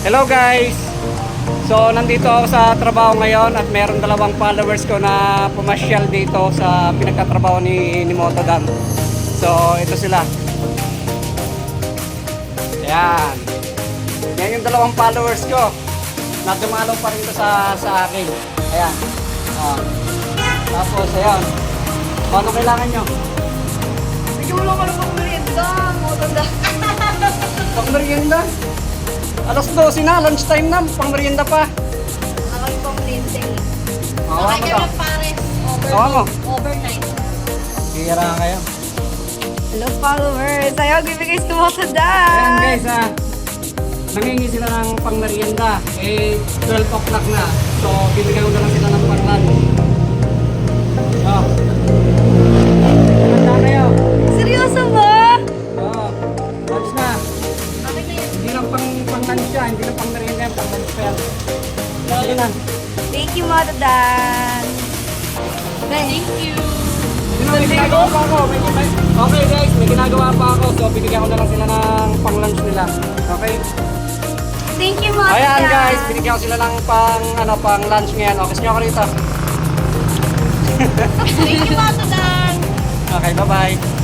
Hello guys! So nandito ako sa trabaho ngayon at meron dalawang followers ko na pumasyal dito sa pinagkatrabaho ni, ni Motodam. So ito sila. Ayan. Yan yung dalawang followers ko. Na dumalaw pa rin sa, sa akin. Ayan. Ah. Tapos ayan. Paano kailangan nyo? Mo lang ako ng pangmerienda. Matanda. Pang merienda? Alas 12 na, lunch time na, pang merienda pa. Ako yung pangmerienda. Awa mo Okay, to. kami pares. Over, Awa mo. Overnight. Hira kayo. Hello followers! Ayaw, sa matanda. Ayan guys ah. Nangingi sila ng pang merienda. Eh, 12 o'clock na. So, bibigyan ko na lang sila ng pang lunch yan. Hindi lang pang merienda yan. Pang lunch yan. Sige na. Thank you, Matadan. Thank you. Sino, may ginagawa pa ako. May, may, okay guys, may ginagawa pa ako. So, bibigyan ko na lang sila ng pang lunch nila. Okay? Thank you, Matadan. Ayan guys, binigyan ko sila ng pang, ano, pang lunch ngayon. Okay, nyo ako rito. Thank you, Matadan. Okay, bye-bye.